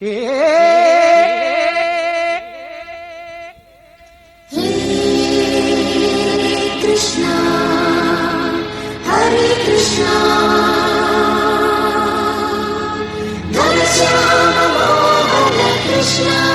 Krishna, Hare Krishna, Hare Krishna.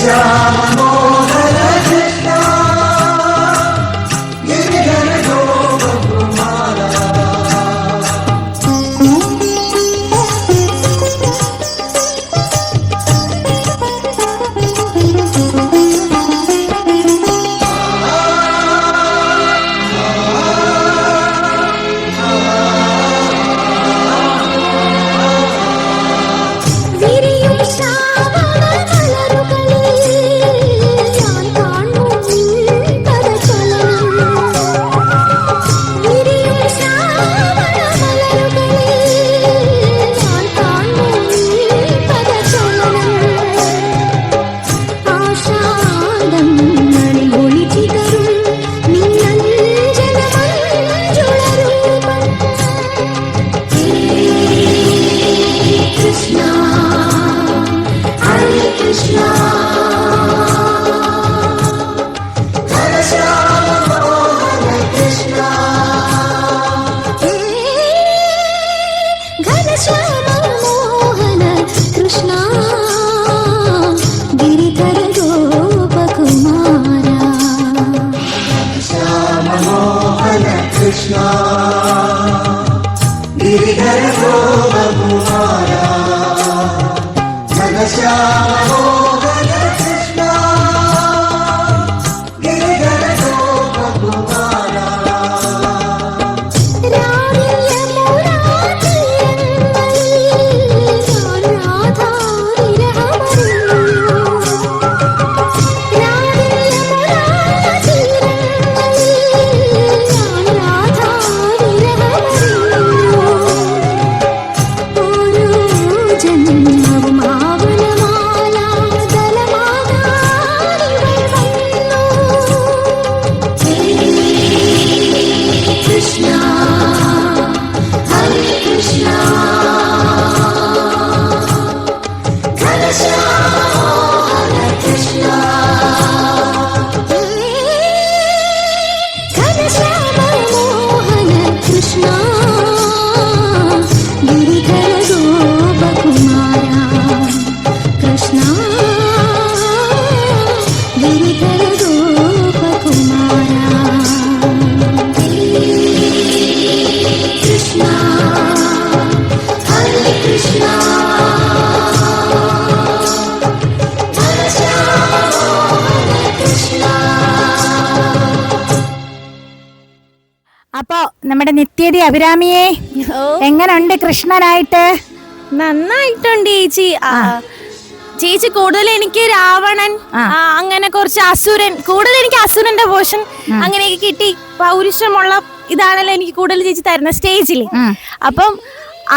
Shine. അപ്പോ നമ്മുടെ നിത്യതി അഭിരാമിയെ എങ്ങനുണ്ട് കൃഷ്ണനായിട്ട്? നന്നായിട്ടുണ്ട് ചേച്ചി. ചേച്ചി കൂടുതൽ എനിക്ക് രാവണൻ അങ്ങനെ കുറച്ച് അസുരൻ കൂടുതൽ എനിക്ക് അസുരന്റെ പോഷൻ അങ്ങനെ കിട്ടി. പൗരുഷമുള്ള ഇതാണല്ലോ എനിക്ക് കൂടുതൽ ചേച്ചി തരുന്ന സ്റ്റേജിൽ. അപ്പം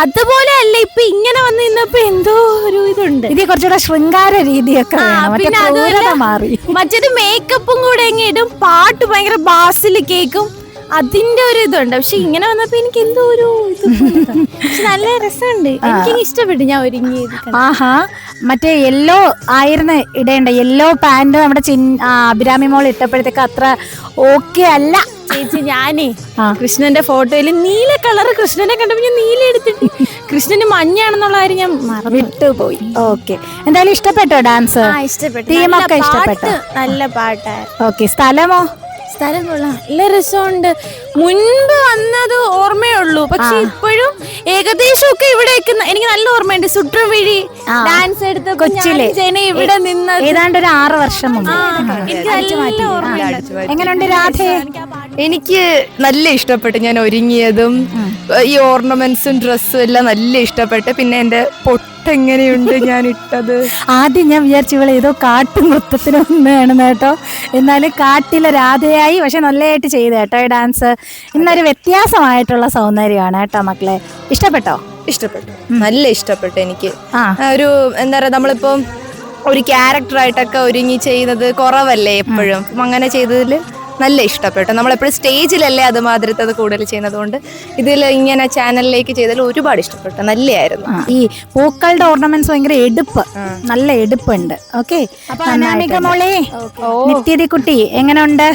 അതുപോലെ അല്ല ഇപ്പൊ ഇങ്ങനെ വന്ന് നിന്നപ്പോ എന്തോ ഒരു ഇതുണ്ട്. ഇത് കുറച്ചുകൂടെ ശൃംഗാര രീതിയൊക്കെ മറ്റൊരു പിന്നെ അതുപോലെ മറ്റേത് മേക്കപ്പും കൂടെ ഇടും. പാട്ട് ഭയങ്കര ബാസിൽ കേക്കും. അതിന്റെ ഒരു ഇതുണ്ട്. പക്ഷെ ഇങ്ങനെ വന്നപ്പോ എനിക്ക് എന്തോ ഒരു ഇത്. പക്ഷെ നല്ല രസമുണ്ട്. എനിക്ക് ഇഷ്ടപ്പെട്ടു. ഞാൻ ഒരുങ്ങി. ആഹാ. മറ്റേ യെല്ലോ ആയിരുന്നു ഇടേണ്ട. യെല്ലോ പാന്റ് നമ്മുടെ ചിൻ ആ, അഭിരാമി മോൾ ഇട്ടപ്പോഴത്തേക്ക് അത്ര ഓക്കെ അല്ല. ചേച്ചി ഞാനേ ആ. കൃഷ്ണന്റെ ഫോട്ടോയിൽ നീല കളർ കൃഷ്ണനെ കണ്ടപ്പോ ഞാൻ നീല എടുത്തിട്ട് കൃഷ്ണന് മഞ്ഞാണെന്നുള്ള കാര്യം ഞാൻ മറന്നിട്ട് പോയി. ഓക്കെ. എന്തായാലും ഇഷ്ടപ്പെട്ടോ ഡാൻസ്? ആ ഇഷ്ടപ്പെട്ടു. തീമൊക്കെ നല്ല ഇഷ്ടപ്പെട്ടോ? പാട്ട്, നല്ല പാട്ടായിരുന്നു. ഓക്കെ. സ്ഥലമോ? സ്ഥലം കൊള്ളാം. നല്ല രസമുണ്ട്. മുൻപ് വന്നത് ഓർമ്മയുള്ളൂ. പക്ഷെ ഇപ്പോഴും ഏകദേശം ഒക്കെ ഇവിടെ എനിക്ക് നല്ല ഓർമ്മയുണ്ട്. സുട്രവഴി വഴി ഡാൻസ് എടുത്ത കൊച്ചിലെ. ജന ഇവിടെ നിന്ന് ഏതാണ്ട് ഒരു ആറ് വർഷം മുമ്പ്. എങ്ങനെയുണ്ട് രാധേ? എനിക്ക് നല്ല ഇഷ്ടപ്പെട്ടു ഞാൻ ഒരുങ്ങിയതും ഈ ഓർണമെന്റ്സും ഡ്രസ്സും എല്ലാം നല്ല ഇഷ്ടപ്പെട്ട് പിന്നെ എന്റെ പൊട്ടെങ്ങനെയുണ്ട് ഞാൻ ഇട്ടത്. ആദ്യം ഞാൻ വിചാരിച്ചു ഇവളെ ഏതോ കാട്ടും നൃത്തത്തിന് വന്നതാണെന്ന് കേട്ടോ. എന്നാലും കാട്ടിലെ രാധയായി പക്ഷെ നല്ലതായിട്ട് ചെയ്തു കേട്ടോ ഈ ഡാൻസ് ഇന്നൊരു വ്യത്യാസമായിട്ടുള്ള സൗന്ദര്യമാണ് കേട്ടോ മക്കളെ. ഇഷ്ടപ്പെട്ടോ? ഇഷ്ടപ്പെട്ടു. നല്ല ഇഷ്ടപ്പെട്ടു എനിക്ക്. ഒരു എന്താ പറയാ നമ്മളിപ്പം ഒരു ക്യാരക്ടറായിട്ടൊക്കെ ഒരുങ്ങി ചെയ്യുന്നത് കുറവല്ലേ എപ്പോഴും? അങ്ങനെ ചെയ്തതിൽ നല്ല ഇഷ്ടപ്പെട്ടു. നമ്മളെപ്പോഴും സ്റ്റേജിലല്ലേ അത് മാതിരത്തത് കൂടുതൽ ചെയ്യുന്നത് കൊണ്ട് ഇതിൽ ഇങ്ങനെ ചാനലിലേക്ക് ചെയ്തതിൽ ഒരുപാട് ഇഷ്ടപ്പെട്ടു. നല്ലതായിരുന്നു ആ, ഈ പൂക്കളുടെ ഓർണമെന്റ്സ് ഭയങ്കര എടുപ്പ്. നല്ല എടുപ്പുണ്ട്. ഓക്കെ? അനാമിക മോളെ നിത്യതി കുട്ടി എങ്ങനെയുണ്ട്?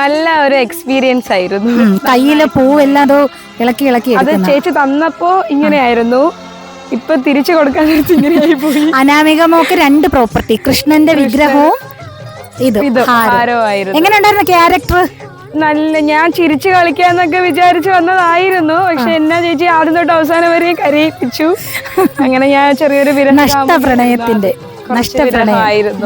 നല്ല ഒരു എക്സ്പീരിയൻസ് ആയിരുന്നു. കയ്യിലെ പൂവെല്ലാം അതോ ഇളക്കി ഇളക്കി അത് ചേച്ചി തന്നപ്പോ ഇങ്ങനെയായിരുന്നു. ഇപ്പൊ തിരിച്ചു കൊടുക്കാൻ ഇങ്ങനെയായി പോയി. അനാമിക മോക്ക് രണ്ട് പ്രോപ്പർട്ടി കൃഷ്ണന്റെ വിഗ്രഹവും ഇത്. എങ്ങനെ ഉണ്ടായിരുന്നു ക്യാരക്ടർ? നല്ല ഞാൻ ചിരിച്ചു കളിക്കാന്നൊക്കെ വിചാരിച്ചു വന്നതായിരുന്നു. പക്ഷെ എന്നാ ചേച്ചി ആദ്യം തൊട്ട് അവസാനം വരെ കരയിപ്പിച്ചു. അങ്ങനെ ഞാൻ ചെറിയൊരു കുറച്ച് നഷ്ടപ്രണയം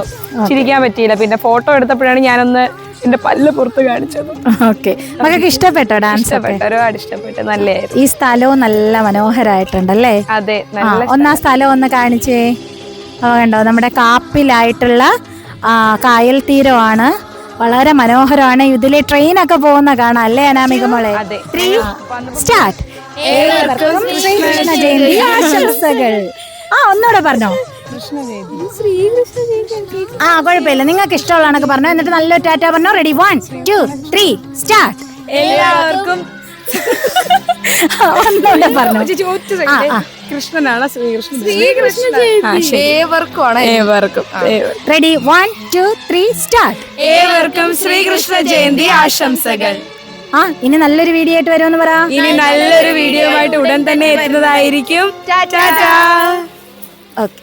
ചിരിക്കാൻ പറ്റിയില്ല. പിന്നെ ഫോട്ടോ എടുത്തപ്പോഴാണ് ഞാനൊന്ന് എന്റെ പല്ല് പുറത്ത് കാണിച്ചത്. ഓക്കെ. മകൾക്ക് ഇഷ്ടപ്പെട്ടോ ഡാൻസ് ഒരുപാട് ഇഷ്ടപ്പെട്ടു. നല്ലതായിരുന്നു. ഈ സ്ഥലവും നല്ല മനോഹരമായിട്ടുണ്ടല്ലേ അതെ നല്ല ഒന്നാ സ്ഥലം. ഒന്ന് കാണിച്ചേ. കണ്ടോ നമ്മുടെ കാപ്പിലായിട്ടുള്ള കായൽ തീരമാണ്. വളരെ മനോഹരമാണ്. ഇതിലെ ട്രെയിൻ ഒക്കെ പോകുന്ന കാണാം അല്ലേ അനാമിക മോളെ? അതെ. ത്രീ സ്റ്റാർട്ട് ഏവർക്കും ശ്രീകൃഷ്ണ ജയന്തി ആശംസകൾ. ആ ഒന്നുകൂടെ പറഞ്ഞോ. ആ കുഴപ്പമില്ല. നിങ്ങൾക്ക് ഇഷ്ടമുള്ളതൊക്കെ പറഞ്ഞു. എന്നിട്ട് നല്ലൊരു ടാറ്റ പറഞ്ഞോ. Ready one two three start എല്ലാവർക്കും ഒന്നുകൂടെ പറഞ്ഞു. ആ, ആ. കൃഷ്ണനാണ് ശ്രീകൃഷ്ണൻ. ഏവർക്കുമാണ്. ഏവർക്കും. Ready one two three start ഏവർക്കും ശ്രീകൃഷ്ണ ജയന്തി ആശംസകൾ. ആ ഇനി നല്ലൊരു വീഡിയോ ആയിട്ട് വരുമെന്ന് പറ. ഇനി നല്ലൊരു വീഡിയോ ആയിട്ട് ഉടൻ തന്നെ എത്തുന്നതായിരിക്കും. ഓക്കെ